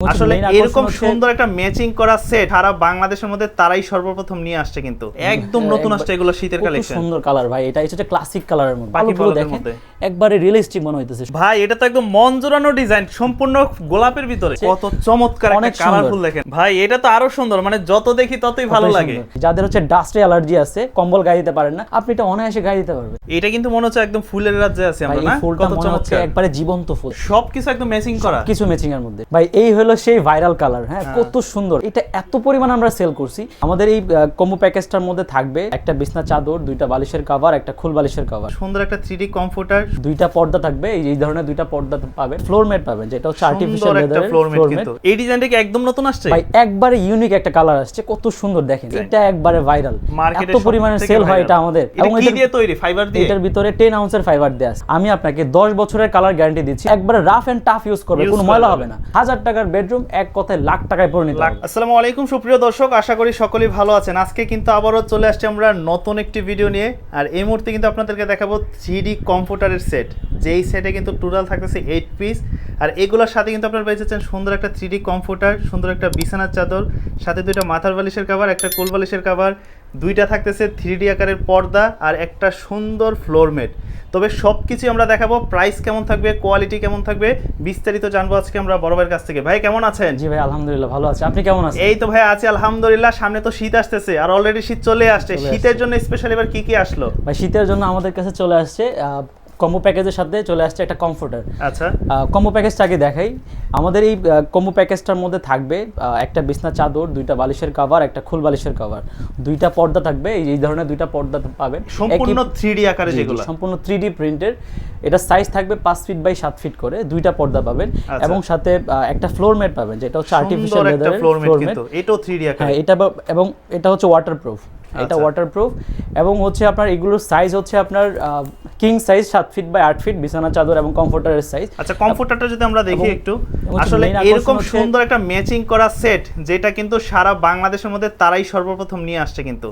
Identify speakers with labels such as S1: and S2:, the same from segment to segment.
S1: আসলে এরকম সুন্দর একটা ম্যাচিং করা সেট সারা বাংলাদেশের মধ্যে তারাই সর্বপ্রথম নিয়ে আসছে কিন্তু। একদম
S2: হ্যাঁ,
S1: নতুন আসছে এগুলো শীতের কালেকশন
S2: সুন্দর কালার ভাই এটা হচ্ছে ক্লাসিক কালারের মধ্যে। দেখেন একবারে রিয়েলিস্টিক মনে হইতেছে।
S1: ভাই এটা তো একদম মন জোড়ানো ডিজাইন সম্পূর্ণ গোলাপের ভিতরে। কত চমৎকার একটা কালারফুল দেখেন। ভাই এটা তো আরও সুন্দর মানে যত দেখি ততই ভালো লাগে।
S2: যাদের হচ্ছে ডাস্টে অ্যালার্জি আছে কম্বল গায়ে দিতে পারেন না আপনি এটা অনায়াসে গায়ে দিতে পারবেন।
S1: এটা কিন্তু মনে হচ্ছে একদম ফুলের রাজ্যে আছে আমরা না? কত চমৎকার।
S2: একবারে জীবন্ত ফুল।
S1: সবকিছু একদম ম্যাচিং করা।
S2: কিছু ম্যাচিং এর মধ্যে। ভাই এই হলো সেই ভাইরাল কালার হ্যাঁ? কত সুন্দর। এটা এত পরিমাণ আমরা সেল করছি। আমাদের এই কম্বো প্যাকেজটার মধ্যে থাকবে একটা বিছনা চাদর দুইটা বালিশের কভার একটা ফুল বালিশের কভার
S1: সুন্দর একটা থ্রি কমফোর্টার
S2: দুইটা পর্দা থাকবে এই ধরনের দুইটা পর্দা পাবেন ফ্লোর ম্যাট পাবেন যেটা হচ্ছে আর্টিফিশিয়াল
S1: সুন্দর একটা
S2: লেদারের
S1: ফ্লোর কিন্তু। এই ডিজাইনটা কি একদম নতুন আসছে?
S2: ভাই একবারে ইউনিক একটা কালার আসছে কত সুন্দর দেখেন। এটা একবারে ভাইরাল এত পরিমাণে সেল হয় এটা আমাদের।
S1: এবং কি
S2: এটার-
S1: দিয়ে তৈরি? ফাইবার দিয়ে?
S2: এটার ভিতরে টেন আউন্সের ফাইবার দেওয়া আছে। আমি আপনাকে দশ বছরের কালার গ্যারান্টি দিচ্ছি একবারে রাফ এন্ড টাফ ইউজ করবে কোনো ময়লা হবে না। হাজার টাকার বেডরুম এক কথায় লাখ টাকায় পরিণত
S1: আসসালামু আলাইকুম সুপ্রিয় দর্শক আশা করি সকলেই ভালো আছেন। আজকে কিন্তু আবারও চলে আসছে আমরা নতুন একটি ভিডিও নিয়ে। আর এই মুহূর্তে কিন্তু আপনাদেরকে দেখাবো থ্রি কম্পিউটারের সেট যেই সেটে কিন্তু টোটাল থাকতেছে এইট পিস আর এগুলোর সাথে কিন্তু আপনারা পেয়েছেন সুন্দর একটা থ্রি কম্পিউটার সুন্দর একটা বিছানার চাদর সাথে দুইটা মাথার বালিশের কাভার একটা কোল বালিশের কাভার দুইটা থাকতেছে থ্রি আকারের পর্দা আর একটা সুন্দর ফ্লোরমেট তবে সব কিছুই আমরা দেখাবো প্রাইস কেমন থাকবে কোয়ালিটি কেমন থাকবে বিস্তারিত জানব আজকে আমরা বড় ভাইয়ের কাছ থেকে। ভাই কেমন আছেন?
S2: জি ভাই আলহামদুলিল্লাহ ভালো আছে। আপনি কেমন আছেন?
S1: এই তো ভাই আছি আলহামদুলিল্লাহ সামনে তো শীত আসতেছে আর অলরেডি শীত চলে আসছে। শীতের জন্য স্পেশালি এবার কি কি আসলো?
S2: ভাই শীতের জন্য আমাদের কাছে চলে আসছে কম্বো প্যাকেজের সাথে চলে আসছে একটা কমফোর্টার
S1: আচ্ছা।
S2: কম্বো প্যাকেজটা আগে দেখাই। আমাদের এই কম্বো প্যাকেজটার মধ্যে থাকবে একটা বিছনা চাদর দুইটা বালিশের কভার একটা ফুল বালিশের কভার দুইটা পর্দা থাকবে এই ধরনের দুইটা পর্দা পাবেন।
S1: সম্পূর্ণ
S2: একই-
S1: থ্রি আকারে যেগুলো।
S2: সম্পূর্ণ থ্রি ডি প্রিন্টের এটা সাইজ থাকবে পাঁচ ফিট বাই সাত ফিট করে দুইটা পর্দা পাবেন।
S1: আচ্ছা।
S2: এবং সাথে একটা ফ্লোর ম্যাট পাবেন যেটা হচ্ছে আর্টিফিশিয়াল লেদারের
S1: ফ্লোর
S2: ম্যাট
S1: এটাও থ্রি আকারে
S2: হ্যাঁ এটা এবং এটা হচ্ছে ওয়াটারপ্রুফ এটা
S1: আচ্ছা।
S2: ওয়াটারপ্রুফ এবং হচ্ছে আপনার এগুলোর সাইজ হচ্ছে আপনার কিং সাইজ সাত ফিট বাই আট ফিট বিছানা চাদর এবং কমফোর্টারের সাইজ
S1: আচ্ছা কমফোর্টারটা যদি আমরা দেখি একটু আসলে এরকম সুন্দর একটা ম্যাচিং করা সেট যেটা কিন্তু সারা বাংলাদেশের মধ্যে তারাই সর্বপ্রথম নিয়ে আসছে কিন্তু।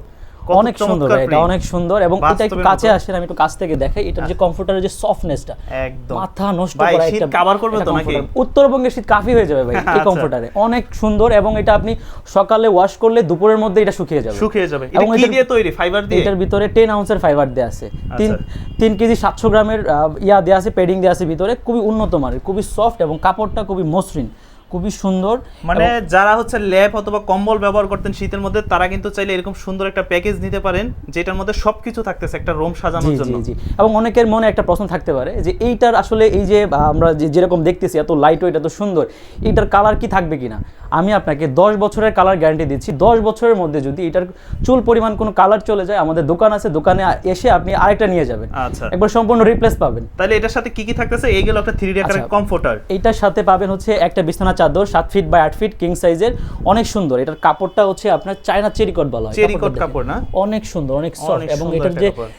S2: অনেক সুন্দর এটা অনেক সুন্দর এবং এটা একটু কাছে আসেন আমি একটু কাছ থেকে দেখাই এটার যে কমফোর্টারের যে সফটনেসটা
S1: একদম।
S2: মাথা নষ্ট করা একটা
S1: cover করবে তো নাকি?
S2: উত্তরবঙ্গের শীত কাফি হয়ে যাবে ভাই এই
S1: আচ্ছা।
S2: কমফোর্টারে অনেক সুন্দর এবং এটা আপনি সকালে ওয়াশ করলে দুপুরের মধ্যে এটা শুকিয়ে যাবে।
S1: শুকিয়ে যাবে। এটা
S2: এবং
S1: কি দিয়ে তৈরি? ফাইবার দিয়ে?
S2: এটার ভিতরে টেন আউন্সের ফাইবার দেওয়া আছে। তিন
S1: আচ্ছা।
S2: তিন কেজি সাতশো গ্রামের ইয়া দেওয়া আছে পেডিং দেওয়া আছে ভিতরে। খুবই উন্নত মানের খুবই সফট এবং কাপড়টা খুবই মসৃণ। খুবই সুন্দর
S1: মানে যারা হচ্ছে ল্যাপ অথবা কম্বল ব্যবহার করতেন শীতের মধ্যে তারা কিন্তু চাইলে এরকম সুন্দর একটা প্যাকেজ নিতে পারেন যেটার মধ্যে সবকিছু থাকতেছে একটা রুম সাজানোর জন্য।
S2: জি। এবং অনেকের মনে একটা প্রশ্ন থাকতে পারে যে এইটার আসলে এই যে আমরা যে যেরকম দেখতেছি এত লাইট ওয়েট এত সুন্দর এইটার কালার কি থাকবে কিনা? আমি আপনাকে দশ বছরের কালার গ্যারান্টি দিচ্ছি দশ বছরের মধ্যে যদি এটার চুল পরিমাণ কোনো কালার চলে যায় আমাদের দোকান আছে দোকানে এসে আপনি আরেকটা নিয়ে যাবেন।
S1: আচ্ছা।
S2: একবার সম্পূর্ণ রিপ্লেস পাবেন।
S1: তাহলে এটার সাথে কি কি থাকতেছে? এই গেল একটা থ্রি ডি আকারের। কমফোর্টার
S2: এইটার সাথে পাবেন হচ্ছে একটা বিছানা চাদর সাত ফিট বাই আট ফিট কিং সাইজের অনেক সুন্দর। এটার কাপড়টা হচ্ছে আপনার চায়না চেরিকট বলা হয়
S1: চেরি
S2: কাপড়টা
S1: কোট
S2: দেখেন।
S1: কাপড় না?
S2: অনেক সুন্দর অনেক সফট এবং এটার যে
S1: কাপড়।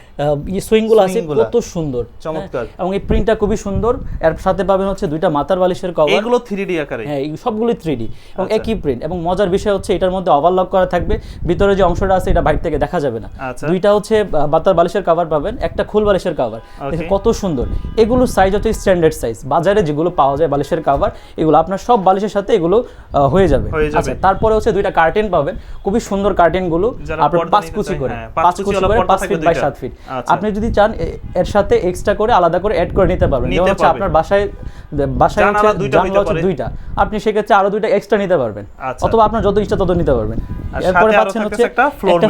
S2: সুইংগুলো আছে কত সুন্দর।
S1: চমৎকার।
S2: হ্যাঁ, এবং এই প্রিন্টটা খুবই সুন্দর। এর সাথে পাবেন হচ্ছে দুইটা মাথার বালিশের কভার
S1: এগুলো থ্রি ডি আকারে।
S2: হ্যাঁ সবগুলোই থ্রি এবং
S1: আচ্ছা।
S2: একই প্রিন্ট এবং মজার বিষয় হচ্ছে এটার মধ্যে ওভারলক করা থাকবে। ভিতরে যে অংশটা আছে এটা বাইরে থেকে দেখা যাবে না।
S1: আচ্ছা।
S2: দুইটা হচ্ছে বাতার বালিশের কভার পাবেন একটা ফুল বালিশের কভার কত সুন্দর। এগুলো সাইজ হচ্ছে স্ট্যান্ডার্ড সাইজ বাজারে যেগুলো পাওয়া যায় বালিশের কভার এগুলো আপনার সব বালিশের সাথে এগুলো হয়ে যাবে। আচ্ছা তারপরে হচ্ছে দুইটা কার্টেন পাবেন। খুবই সুন্দর কার্টেনগুলো
S1: যারা
S2: আপনার পাঁচ কুচি করে।
S1: হ্যাঁ, পাঁচ কুচি
S2: করে পাঁচ ফিট বাই সাত ফিট
S1: আচ্ছা।
S2: আপনি যদি চান এর সাথে এক্সট্রা করে আলাদা করে অ্যাড করে নিতে পারবেন। যেমন হচ্ছে আপনার বাসায় বাসায় হচ্ছে
S1: দুইটা
S2: আপনি সেক্ষেত্রে আরও দুইটা এক্সট্রা নিতে পারবেন।
S1: আচ্ছা।
S2: অথবা আপনার যত ইচ্ছা তত নিতে পারবেন। এরপরে পাচ্ছেন হচ্ছে
S1: একটা।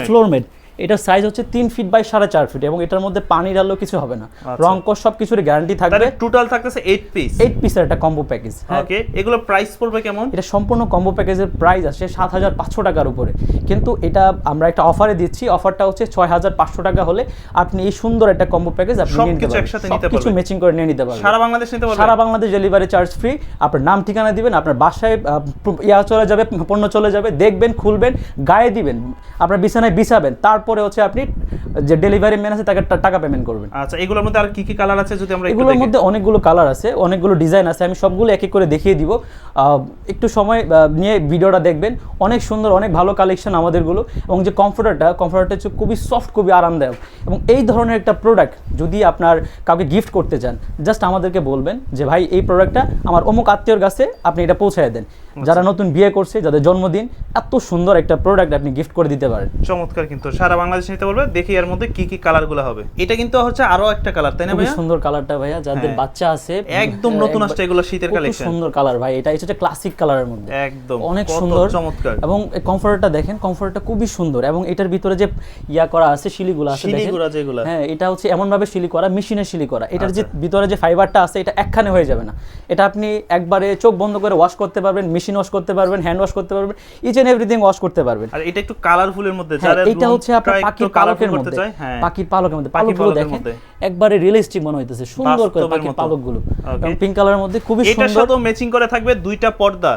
S2: ফ্লোর মেড এটার সাইজ হচ্ছে তিন ফিট বাই সাড়ে চার ফিট এবং এটার মধ্যে পানি ডাললেও কিছু হবে না। রং কর সব কিছুর গ্যারান্টি থাকবে
S1: টোটাল থাকতেছে এইট পিস
S2: এইট পিসের একটা কম্বো প্যাকেজ
S1: ওকে এগুলো প্রাইস পড়বে কেমন?
S2: এটা সম্পূর্ণ কম্বো প্যাকেজের প্রাইস আসে সাত হাজার পাঁচশো টাকার উপরে। কিন্তু এটা আমরা একটা অফারে দিচ্ছি। অফারটা হচ্ছে ছয় হাজার পাঁচশো টাকা হলে আপনি এই সুন্দর একটা কম্বো প্যাকেজ আপনি
S1: সবকিছু
S2: পারবেন।
S1: একসাথে নিতে পারবেন।
S2: ম্যাচিং করে নিয়ে নিতে পারবেন।
S1: সারা বাংলাদেশ নিতে পারবে
S2: সারা বাংলাদেশ ডেলিভারি চার্জ ফ্রি আপনার নাম ঠিকানা দিবেন আপনার বাসায় ইয়া চলে যাবে পণ্য চলে যাবে দেখবেন খুলবেন গায়ে দিবেন আপনার বিছানায় বিছাবেন তারপরে হচ্ছে আপনি যে ডেলিভারি ম্যান আছে তাকে টাকা পেমেন্ট করবেন।
S1: আচ্ছা এগুলোর মধ্যে আর কি কি কালার আছে যদি আমরা
S2: এগুলোর মধ্যে অনেকগুলো কালার আছে অনেকগুলো ডিজাইন আছে আমি সবগুলো এক এক করে দেখিয়ে দিব। একটু সময় নিয়ে ভিডিওটা দেখবেন। অনেক সুন্দর অনেক ভালো কালেকশন আমাদেরগুলো। এবং যে কমফোর্টারটা কমফোর্টারটা হচ্ছে খুবই সফট খুবই আরামদায়ক। এবং এই ধরনের একটা প্রোডাক্ট যদি আপনার কাউকে গিফট করতে চান জাস্ট আমাদেরকে বলবেন যে ভাই এই প্রোডাক্টটা আমার অমুক আত্মীয়র কাছে আপনি এটা পৌঁছায় দেন। যারা নতুন বিয়ে করছে যাদের জন্মদিন এত সুন্দর একটা প্রোডাক্ট আপনি গিফট করে দিতে পারেন।
S1: চমৎকার কিন্তু সারা বাংলাদেশ নিতে বলবে দেখি এর মধ্যে কি কি কালারগুলো হবে। এটা কিন্তু হচ্ছে আরও একটা কালার তাই না ভাইয়া?
S2: সুন্দর কালারটা ভাইয়া যাদের
S1: হ্যাঁ।
S2: বাচ্চা আছে
S1: একদম
S2: হ্যাঁ,
S1: নতুন আসছে এগুলো শীতের কালেকশন
S2: সুন্দর কালার ভাই এটা হচ্ছে ক্লাসিক কালারের মধ্যে।
S1: একদম
S2: অনেক সুন্দর।
S1: চমৎকার।
S2: এবং কমফোর্টটা দেখেন কমফোর্টটা খুবই সুন্দর। এবং এটার ভিতরে যে ইয়া করা আছে শিলিগুলো আছে দেখেন।
S1: শিলিগুড়া যেগুলা।
S2: হ্যাঁ এটা হচ্ছে এমন ভাবে শিলি করা মেশিনে শিলি করা। এটার যে ভিতরে যে ফাইবারটা আছে এটা একখানে হয়ে যাবে না। এটা আপনি একবারে চোখ বন্ধ করে ওয়াশ করতে পারবেন মেশিন ওয়াশ করতে পারবেন হ্যান্ড ওয়াশ করতে পারবেন ইচ এন্ড এভরিথিং ওয়াশ করতে পারবেন।
S1: আর এটা একটু কালারফুলের মধ্যে
S2: হ্যাঁ,
S1: যারা
S2: এইটা হচ্ছে আপনার
S1: roomটা
S2: পাখির পালকের মধ্যে
S1: হ্যাঁ।
S2: পাখির পালকের মধ্যে
S1: পালকের
S2: দেখেন
S1: মধ্যে।
S2: একবারে রিয়েলিস্টিক মনে হইতেছে সুন্দর করে পাখির। পালকগুলো। পিঙ্ক কালারের মধ্যে খুবই
S1: এটার
S2: সুন্দর।
S1: সাথেও ম্যাচিং করে থাকবে দুইটা পর্দা।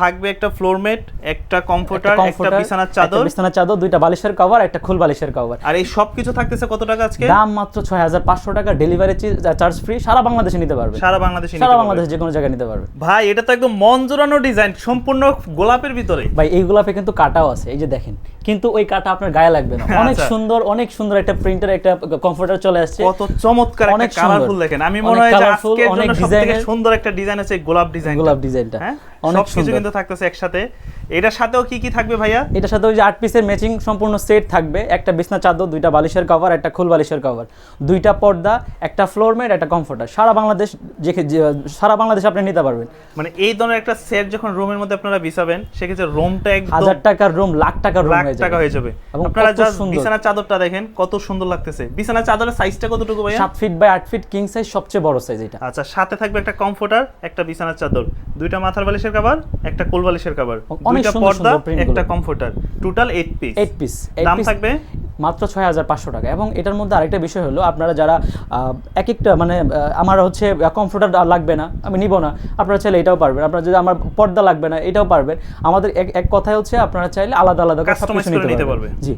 S1: থাকবে একটা ফ্লোর ম্যাট একটা কমফোর্টার একটা বিছানার চাদর।
S2: বিছানার চাদর দুইটা বালিশের কভার একটা খুল বালিশের কভার
S1: আর এই সব কিছু থাকতেছে কত টাকা আজকে?
S2: দাম মাত্র ছয় হাজার পাঁচশো টাকা ডেলিভারি চার্জ ফ্রি সারা বাংলাদেশে নিতে পারবে।
S1: সারা বাংলাদেশে
S2: সারা বাংলাদেশে যে কোনো জায়গায় নিতে পারবে।
S1: ভাই এটা তো একদম মন জোড়ানো ডিজাইন সম্পূর্ণ গোলাপের ভিতরে।
S2: ভাই এই গোলাপে কিন্তু কাটাও আছে এই যে দেখেন। কিন্তু ওই কাটা আপনার গায়ে লাগবে না। অনেক
S1: আচ্ছা।
S2: সুন্দর অনেক সুন্দর একটা প্রিন্টার একটা কমফোর্টার চলে আসছে।
S1: কত চমৎকার একটা। কালারফুল দেখেন। আমি মনে হয় যে আজকের
S2: অনেক
S1: জন্য সবথেকে সুন্দর একটা ডিজাইন আছে গোলাপ ডিজাইন
S2: গোলাপ ডিজাইনটা
S1: হ্যাঁ?
S2: অনেক
S1: কিছু কিন্তু থাকতেছে একসাথে। এটার সাথেও কি কি থাকবে ভাইয়া?
S2: এটার সাথে ওই যে আট পিসের ম্যাচিং সম্পূর্ণ সেট থাকবে। একটা বিছনা চাদর দুইটা বালিশের কভার একটা খুল বালিশের কভার দুইটা পর্দা একটা ফ্লোর ম্যাট একটা কমফোর্টার সারা বাংলাদেশ যে সারা বাংলাদেশ আপনি নিতে পারবেন।
S1: মানে এই ধরনের একটা সেট যখন রুমের মধ্যে আপনারা বিছাবেন সেক্ষেত্রে রুমটা একদম
S2: হাজার টাকার রুম লাখ টাকার রুম
S1: লাখ
S2: হয়ে
S1: টাকা হয়ে যাবে। আপনারা জাস্ট
S2: সুন্দর।
S1: চাদরটা দেখেন কত সুন্দর লাগতেছে। বিছানার চাদরের সাইজটা কতটুকু ভাইয়া?
S2: সাত ফিট বাই আট ফিট কিং সাইজ সবচেয়ে বড় সাইজ এটা।
S1: আচ্ছা সাথে থাকবে একটা কমফোর্টার একটা বিছানার চাদর। দুইটা মাথার বালিশের কভার একটা কোল বালিশের কভার দুইটা পর্দা একটা comforter total 8 piece
S2: eight piece
S1: দাম থাকবে?
S2: মাত্র ছয় হাজার পাঁচশো টাকা। এবং এটার মধ্যে আরেকটা বিষয় হলো আপনারা যারা এক একটা মানে আমার হচ্ছে কমফোর্টার লাগবে না আমি নিব না। আপনারা চাইলে এটাও পারবেন। আপনারা যদি আমার পর্দা লাগবে না এটাও পারবেন। আমাদের এক এক কথায় হচ্ছে আপনারা চাইলে আলাদা আলাদা
S1: নিতে
S2: নিতে
S1: পারবে।
S2: পারবেন জি।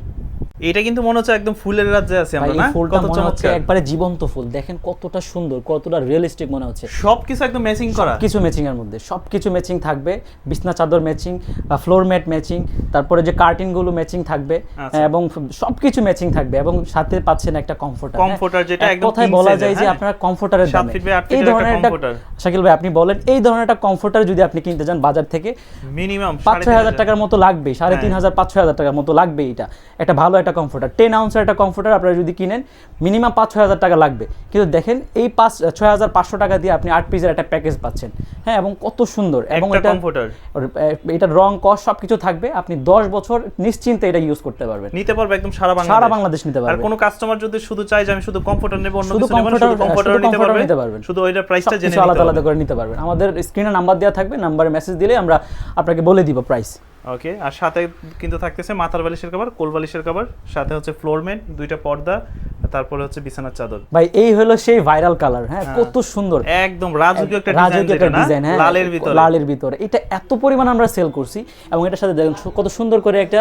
S1: এটা কিন্তু মনে হচ্ছে একদম ফুলের রাজ্যে আছে আমরা না? কত চমৎকার।
S2: একবারে জীবন্ত ফুল। দেখেন কতটা সুন্দর কতটা রিয়েলিস্টিক মনে হচ্ছে।
S1: সবকিছু একদম ম্যাচিং করা।
S2: কিছু ম্যাচিং এর মধ্যে সব কিছু ম্যাচিং থাকবে। বিছনা চাদর ম্যাচিং ফ্লোর ম্যাট ম্যাচিং তারপরে যে কার্টিনগুলো ম্যাচিং থাকবে
S1: আচ্ছা।
S2: এবং সব কিছু ম্যাচিং থাকবে এবং সাথে পাচ্ছেন একটা কমফোর্টার
S1: Comforter যেটা একদম
S2: কথায় বলা যায় যে
S1: হ্যাঁ?
S2: আপনারা কমফোর্টারের দামে। এই ধরনের একটা শাকিল ভাই আপনি বলেন এই ধরনের একটা কমফোর্টার যদি আপনি কিনতে যান বাজার থেকে
S1: মিনিমাম
S2: পাঁচ ছয় হাজার। টাকার মতো লাগবে সাড়ে তিন
S1: হ্যাঁ।
S2: হাজার পাঁচ ছয় হাজার টাকার মতো লাগবে এটা। একটা ভালো একটা কমফোর্টার টেন আউন্সের একটা কমফোর্টার আপনারা যদি কিনেন মিনিমাম পাঁচ ছয় হাজার টাকা লাগবে। কিন্তু দেখেন এই পাঁচ ছয় হাজার পাঁচশো টাকা দিয়ে আপনি আট পিসের একটা প্যাকেজ পাচ্ছেন। হ্যাঁ এবং কত সুন্দর। এবং
S1: একটা
S2: এটা
S1: কমফোর্টার
S2: এটার রং কস সব কিছু থাকবে। আপনি দশ বছর নিশ্চিন্তে এটা ইউজ করতে পারবেন।
S1: নিতে পারবে একদম সারা বাংলাদেশ।
S2: সারা বাংলাদেশ নিতে
S1: আর
S2: পারবে।
S1: কোনো কাস্টমার যদি শুধু চায় যে আমি শুধু কমফোর্টার নেব অন্য কিছু নেব শুধু কমফোর্টার নিতে পারবে।
S2: নিতে পারবেন।
S1: শুধু ওইটার প্রাইসটা জেনে নিতে
S2: আলাদা আলাদা করে নিতে পারবেন। আমাদের স্ক্রিনে নাম্বার দেওয়া থাকবে নাম্বারে মেসেজ দিলে আমরা আপনাকে বলে দিব প্রাইস
S1: ওকে, আর সাথে কিন্তু থাকতেছে মাথার বালিশের কভার কোল বালিশের কভার সাথে হচ্ছে ফ্লোরমেন দুইটা পর্দা তারপরে হচ্ছে বিছানার চাদর।
S2: ভাই এই হলো সেই ভাইরাল কালার হ্যাঁ কত সুন্দর।
S1: একদম রাজকীয় একটা ডিজাইন
S2: রাজকীয় একটা ডিজাইন হ্যাঁ
S1: লালের ভিতরে।
S2: লালের ভিতরে। এটা এত পরিমাণ আমরা সেল করছি এবং এটার সাথে দেখেন কত সুন্দর করে একটা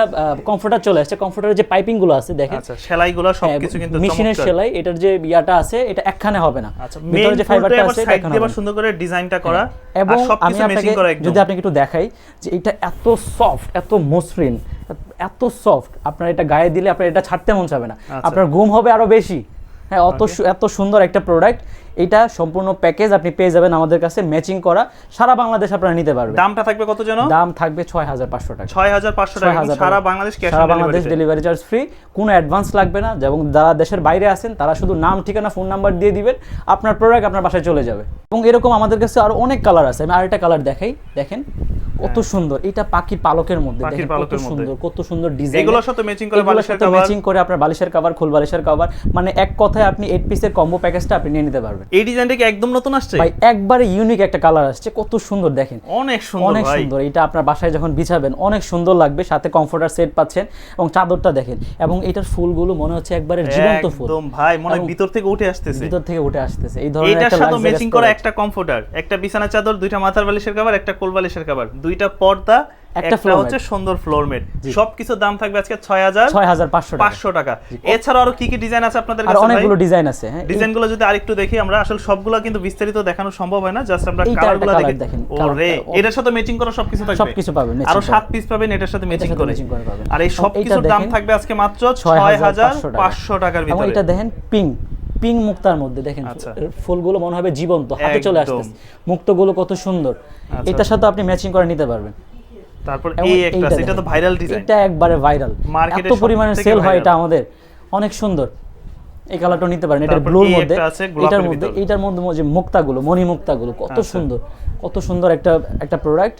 S2: কমফোর্টার চলে আসছে। কমফোর্টারের যে পাইপিংগুলো আছে দেখেন।
S1: আচ্ছা সেলাইগুলো সবকিছু কিন্তু
S2: মেশিনের সেলাই এটার যে ইয়াটা আছে এটা একখানে হবে না।
S1: আচ্ছা
S2: ভিতরে যে ফাইবারটা আছে এটা একখানে
S1: সুন্দর করে ডিজাইনটা করা
S2: এবং আমি আপনাকে যদি আপনাকে একটু দেখাই যে এটা এত সফট এত মসৃণ এত সফট আপনার এটা গায়ে দিলে আপনার এটা ছাড়তে মন চাবে না।
S1: আচ্ছা।
S2: আপনার ঘুম হবে আরও বেশি। হ্যাঁ অত এত সুন্দর একটা প্রোডাক্ট এটা সম্পূর্ণ প্যাকেজ আপনি পেয়ে যাবেন আমাদের কাছে ম্যাচিং করা। সারা বাংলাদেশ আপনারা নিতে পারবেন।
S1: দামটা থাকবে কত যেন?
S2: দাম থাকবে ছয় হাজার পাঁচশো টাকা।
S1: ছয় হাজার পাঁচশো টাকা। সারা বাংলাদেশ ক্যাশ
S2: সারা বাংলাদেশ ডেলিভারি চার্জ ফ্রি কোনো অ্যাডভান্স লাগবে না। এবং যারা দেশের বাইরে আছেন তারা শুধু নাম ঠিকানা ফোন নাম্বার দিয়ে দিবেন। আপনার প্রোডাক্ট আপনার বাসায় চলে যাবে। এবং এরকম আমাদের কাছে আরও অনেক কালার আছে। আমি আরেকটা কালার দেখাই। দেখেন। কত সুন্দর। এটা পাখির পালকের মধ্যে
S1: হ্যাঁ।
S2: দেখেন কত সুন্দর কত সুন্দর ডিজাইন
S1: এগুলোর সাথে ম্যাচিং করে বালিশের কভার
S2: ম্যাচিং করে আপনার বালিশের কভার খোল বালিশের কভার মানে এক কথায় আপনি এইট পিসের কম্বো প্যাকেজটা আপনি নিয়ে নিতে পারবেন।
S1: এই ডিজাইনটা কি একদম নতুন আসছে?
S2: ভাই একবারে ইউনিক একটা কালার আসছে। কত সুন্দর দেখেন।
S1: অনেক সুন্দর
S2: অনেক সুন্দর। এটা আপনার বাসায় যখন বিছাবেন অনেক সুন্দর লাগবে। সাথে কমফোর্টার সেট পাচ্ছেন এবং চাদরটা দেখেন। এবং এটার ফুলগুলো মনে হচ্ছে একবারে জীবন্ত ফুল।
S1: একদম ভাই মনে হয় ভিতর থেকে উঠে আসতেছে।
S2: ভিতর থেকে উঠে আসতেছে। এই ধরনের একটা
S1: সাথে ম্যাচিং করা একটা কমফোর্টার একটা বিছানা চাদর দুইটা মাথার বালিশের কভার একটা কোল বালিশের কভার দুইটা পর্দা
S2: একটা floor
S1: হচ্ছে সুন্দর ফ্লোর ম্যাট সবকিছু দাম থাকবে আজকে ছয় হাজার
S2: ছয় হাজার পাঁচশো টাকা।
S1: পাঁচশো টাকা। এছাড়া আরও কি কি ডিজাইন আছে আপনাদের কাছে?
S2: অনেকগুলো ডিজাইন আছে হ্যাঁ।
S1: ডিজাইনগুলো যদি আরেকটু দেখি আমরা আসলে সবগুলো কিন্তু বিস্তারিত দেখানো সম্ভব হয় না জাস্ট আমরা কালারগুলো দেখি
S2: দেখেন,
S1: ও
S2: colourটা-
S1: এটার সাথে ম্যাচিং করা সবকিছু থাকবে?
S2: সবকিছু পাবেন,
S1: আরও
S2: করা।
S1: সাত পিস পাবেন এটার সাথে ম্যাচিং করে। আর এই
S2: এবং
S1: সব
S2: এইটা
S1: কিছুর দাম থাকবে আজকে মাত্র
S2: ছয়
S1: ছয়
S2: হাজার
S1: হাজার
S2: পাঁচশো টাকা।
S1: পাঁচশো টাকার
S2: এবং
S1: ভিতরে।
S2: এটা দেখেন পিঙ্ক পিঙ্ক মুক্তার মধ্যে দেখেন
S1: আচ্ছা।
S2: ফুলগুলো মনে হবে জীবন্ত হাতে চলে। আসতেছে। মুক্তগুলো কত সুন্দর।
S1: আচ্ছা।
S2: এটার সাথে আপনি ম্যাচিং করে নিতে পারবেন।
S1: তারপর এই একটা এটা তো ভাইরাল ডিজাইন
S2: এটা একবারে ভাইরাল এত পরিমাণে সেল হয় এটা আমাদের অনেক সুন্দর। এই কালারটা নিতে পারেন এটা ব্লুর মধ্যে। এটার মধ্যে এটার মধ্যে যে মুক্তাগুলো মণি মুক্তাগুলো কত
S1: আচ্ছা।
S2: সুন্দর কত সুন্দর একটা একটা প্রোডাক্ট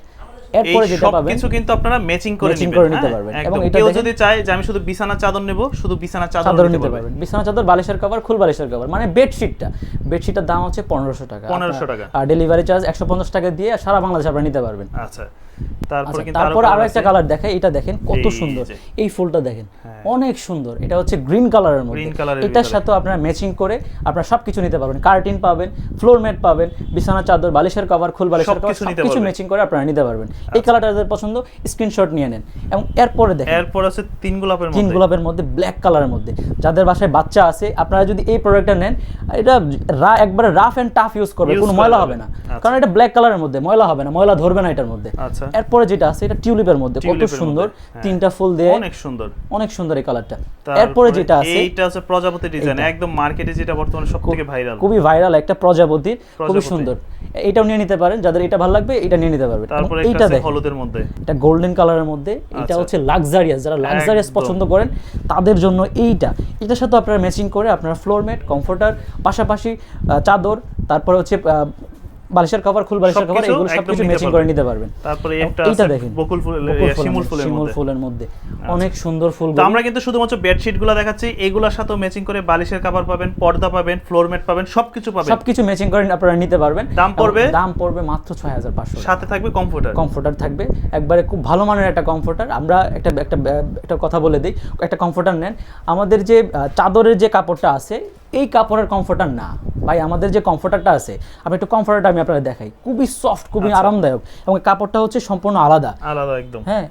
S2: এরপরে যেটা পাবেন
S1: কিছু কিন্তু আপনারা ম্যাচিং করে নেবেন।
S2: করে নিতে
S1: হ্যাঁ?
S2: পারবেন।
S1: একদম।
S2: এবং এটা
S1: কেউ যদি চায় যে আমি শুধু বিছানা চাদর নেব শুধু বিছানা চাদর নিতে পারবেন।
S2: বিছানা চাদর বালিশের কভার বালিশের কভার মানে বেডশিটটা বেডশিটের দাম হচ্ছে পনেরোশো টাকা।
S1: 1500 টাকা।
S2: আর ডেলিভারি চার্জ একশো পঞ্চাশ টাকা দিয়ে সারা বাংলাদেশ আপনারা নিতে পারবেন।
S1: আচ্ছা তারপরে
S2: আচ্ছা,
S1: কিন্তু
S2: তারপরে আরও একটা কালার দেখাই। এটা দেখেন কত সুন্দর। এই ফুলটা দেখেন।
S1: হ্যাঁ।
S2: অনেক সুন্দর। এটা হচ্ছে গ্রিন কালারের মধ্যে। এটার সাথে আপনারা ম্যাচিং করে আপনারা সবকিছু নিতে পারবেন। কার্টিন পাবেন ফ্লোর ম্যাট পাবেন বিছানা চাদর বালিশের কভার খুল বালিশের কভার
S1: সবকিছু।
S2: ম্যাচিং করে আপনারা নিতে পারবেন। এই কালারটা যাদের পছন্দ স্ক্রিনশট নিয়ে নেন। এবং এরপরে দেখেন
S1: এরপর আছে তিন গোলাপের
S2: তিন গোলাপের মধ্যে ব্ল্যাক কালারের মধ্যে। যাদের বাসায় বাচ্চা আছে আপনারা যদি এই প্রোডাক্টটা নেন এটা রা একবারে রাফ এন্ড টাফ ইউজ করবে কোনো ময়লা হবে না।
S1: আচ্ছা।
S2: কারণ এটা ব্ল্যাক কালারের মধ্যে ময়লা হবে না ময়লা ধরবে না এটার মধ্যে।
S1: আচ্ছা।
S2: এরপরে যেটা আছে এটা টিউলিপের মধ্যে কত সুন্দর।
S1: হ্যাঁ।
S2: তিনটা ফুল দিয়ে
S1: অনেক সুন্দর।
S2: অনেক সুন্দর এই কালারটা এরপরে যেটা আছে
S1: এইটা হচ্ছে প্রজাপতি ডিজাইন একদম মার্কেটে যেটা বর্তমানে সবথেকে ভাইরাল
S2: খুবই ভাইরাল একটা প্রজাপতির খুবই সুন্দর। এটাও নিয়ে নিতে পারেন যাদের এটা ভালো লাগবে এটা নিয়ে নিতে
S1: পারবে।
S2: এইটা
S1: আছে
S2: দেখেন
S1: হলুদের মধ্যে।
S2: এটা গোল্ডেন কালারের মধ্যে। এটা
S1: আচ্ছা।
S2: হচ্ছে লাক্সারিয়াস যারা লাক্সারিয়াস পছন্দ করেন তাদের জন্য এইটা। এটার সাথে আপনারা ম্যাচিং করে আপনার ফ্লোর ম্যাট কমফোর্টার পাশাপাশি চাদর তারপরে হচ্ছে বালিশের কভার ফুল বালিশের কভার এগুলো সবকিছু ম্যাচিং করে নিতে পারবেন।
S1: তারপরে একটা
S2: এইটা দেখেন
S1: বকুল ফুলের শিমুল
S2: মধ্যে,
S1: ফুলের
S2: শিমুল ফুলের মধ্যে। অনেক সুন্দর ফুল
S1: তো আমরা কিন্তু শুধুমাত্র বেডশিটগুলো দেখাচ্ছি এগুলোর সাথেও ম্যাচিং করে বালিশের কভার পাবেন পর্দা পাবেন ফ্লোর ম্যাট পাবেন সবকিছু পাবেন।
S2: সবকিছু ম্যাচিং করে আপনারা নিতে পারবেন।
S1: দাম পড়বে?
S2: দাম পড়বে মাত্র ছয় হাজার পাঁচশো
S1: সাথে থাকবে কমফোর্টার
S2: কমফোর্টার থাকবে। একবারে খুব ভালো মানের একটা কমফোর্টার আমরা একটা একটা একটা কথা বলে দিই একটা কমফোর্টার নেন। আমাদের যে চাদরের যে কাপড়টা আছে এই কাপড়ের কমফোর্টার না। ভাই আমাদের যে কমফোর্টারটা আছে আমি একটু কমফোর্টারটা আমি আপনাদের দেখাই। খুবই সফট খুবই
S1: আচ্ছা।
S2: আরামদায়ক। এবং কাপড়টা হচ্ছে সম্পূর্ণ আলাদা।
S1: আলাদা একদম।
S2: হ্যাঁ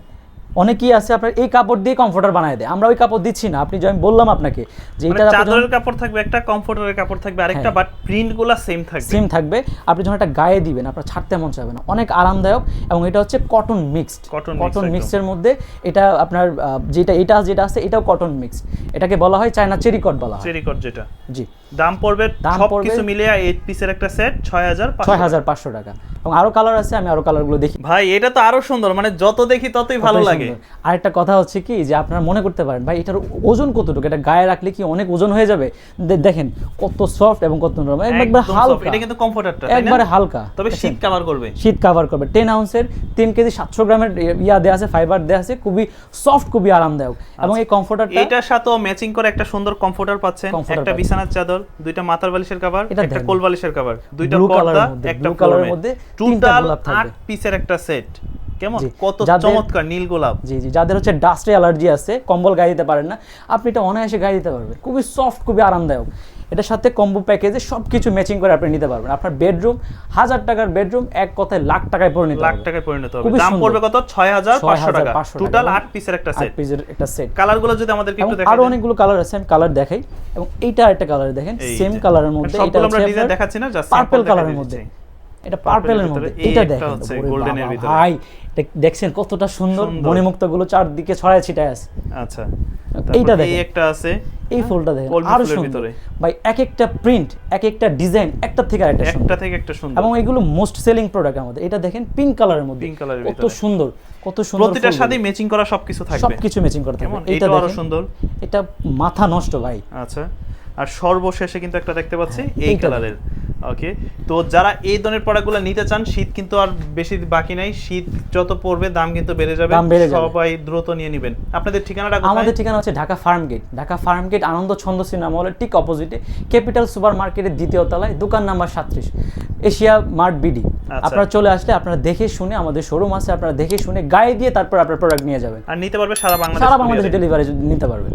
S2: অনেকেই আছে আপনার এই কাপড় দিয়ে কমফোর্টার বানায় দেয়। আমরা ওই কাপড় দিচ্ছি না। আপনি যে আমি বললাম আপনাকে যে
S1: মানে
S2: এটা
S1: চাদরের কাপড় থাকবে একটা কমফোর্টারের কাপড় থাকবে আরেকটা। বাট প্রিন্টগুলা সেম থাকবে।
S2: সেম থাকবে। আপনি যখন একটা গায়ে দিবেন আপনার ছাড়তে মন চাবে না। অনেক আরামদায়ক এবং এটা হচ্ছে কটন মিক্সড কটন
S1: একদম।
S2: মিক্সের মধ্যে এটা আপনার যেটা এটা যেটা আছে এটাও কটন মিক্স এটাকে বলা হয় চায়না চেরি কট বলা হয়।
S1: চেরিকট যেটা।
S2: জি।
S1: দাম পড়বে
S2: দাম পড়বে-
S1: কিছু মিলিয়ে এইট পিসের একটা সেট ছয় হাজার
S2: ছয় হাজার পাঁচশো টাকা। এবং আরও কালার আছে আমি আরও কালারগুলো দেখি।
S1: ভাই এটা তো আরও সুন্দর মানে যত দেখি ততই ভালো লাগে।
S2: সুন্দর। আরেকটা কথা হচ্ছে কি যে আপনারা মনে করতে পারেন ভাই এটার ওজন কতটুকু? এটা গায়ে রাখলে কি অনেক ওজন হয়ে যাবে? দেখেন কত সফট এবং কত নরম একবার হালকা।
S1: এটা কিন্তু কমফোর্টারটা
S2: একবারে হালকা।
S1: তবে শীত কভার করবে।
S2: শীত কাভার করবে। টেন আউন্সের তিন কেজি সাতশো গ্রামের ইয়া দেওয়া আছে ফাইবার দেওয়া আছে খুবই সফট খুবই আরামদায়ক। এবং এই কমফোর্টারটা
S1: এটার সাথেও ম্যাচিং করে একটা সুন্দর কমফোর্টার পাচ্ছেন। একটা বিছানার চাদর দুইটা মাথার বালিশের কভার একটা কোল বালিশের কভার দুইটা পর্দা একটা
S2: এর মধ্যে
S1: টোটাল আট পিসের একটা সেট কেমন? কত চমৎকার নীল গোলাপ।
S2: জি জি যাদের হচ্ছে ডাস্টে অ্যালার্জি আছে কম্বল গায়ে দিতে পারেন না আপনি এটা অনায়াসে গায়ে দিতে পারবেন। খুবই সফট খুবই আরামদায়ক। এটার সাথে কম্বো প্যাকেজে সব কিছু ম্যাচিং করে আপনি নিতে পারবেন। আপনার বেডরুম হাজার টাকার বেডরুম এক কথায় লাখ টাকায় পরে নিতে
S1: লাখ টাকায় পরিণত হবে। দাম পড়বে কত? ছয় হাজার পাঁচশো টাকা।
S2: 6,500 টাকা।
S1: টোটাল আট পিসের একটা সেট
S2: পিসের একটা সেট
S1: কালারগুলো যদি আমাদেরকে
S2: এবং
S1: একটু দেখা
S2: আরও অনেকগুলো কালার আছে আমি কালার দেখাই। এবং এইটা একটা কালার দেখেন। সেম। কালারের মধ্যে এটা
S1: আমরা ডিজাইন দেখাচ্ছি না জাস্ট
S2: পার্পল কালারের মধ্যে। এটা পার্পলের মধ্যে। এটা দেখেন
S1: এর ভিতরে।
S2: ভাই এটা দেখছেন কতটা সুন্দর। মণিমুক্তগুলো চারদিকে ছড়ায় ছিটায় আছে।
S1: আচ্ছা।
S2: এইটা
S1: তারপর এই একটা আছে।
S2: এই ফুলটা দেখেন।
S1: আরও
S2: সুন্দর।
S1: ভিতরে।
S2: ভাই এক একটা প্রিন্ট এক একটা ডিজাইন একটা থেকে আরেকটা সুন্দর।
S1: একটা থেকে একটা সুন্দর।
S2: এবং এগুলো মোস্ট সেলিং প্রোডাক্ট আমাদের এটা দেখেন পিঙ্ক কালারের মধ্যে।
S1: Pink colour এর
S2: কত সুন্দর কত সুন্দর
S1: প্রতিটার সাথে ম্যাচিং করা সবকিছু থাকবে।
S2: সবকিছু ম্যাচিং করতে
S1: কেমন?
S2: হবে এটা আরও
S1: সুন্দর।
S2: এটা মাথা নষ্ট ভাই।
S1: আচ্ছা। আর সর্বশেষে কিন্তু একটা দেখতে পাচ্ছি এই কালারের ওকে তো যারা এই ধরনের প্রোডাক্টগুলো নিতে চান শীত কিন্তু আর বেশি বাকি নাই। শীত যত পড়বে দাম কিন্তু বেড়ে যাবে।
S2: দাম বেড়ে যাবে।
S1: সবাই দ্রুত নিয়ে নেবেন। আপনাদের ঠিকানাটা
S2: আমাদের ঠিকানা হচ্ছে Dhaka farm gate. Dhaka farm gate Ananda Chhanda cinema হলের ঠিক অপোজিটে ক্যাপিটাল সুপার মার্কেটের দ্বিতীয় তলায় দোকান নাম্বার সাতত্রিশ এশিয়া মার্ট বিডি।
S1: আচ্ছা।
S2: আপনারা চলে আসলে আপনারা দেখে শুনে আমাদের শোরুম আছে আপনারা দেখে শুনে গায়ে দিয়ে তারপর আপনার প্রোডাক্ট নিয়ে যাবেন।
S1: আর নিতে পারবে সারা বাংলাদেশ
S2: সারা। বাংলাদেশে ডেলিভারি নিতে পারবেন।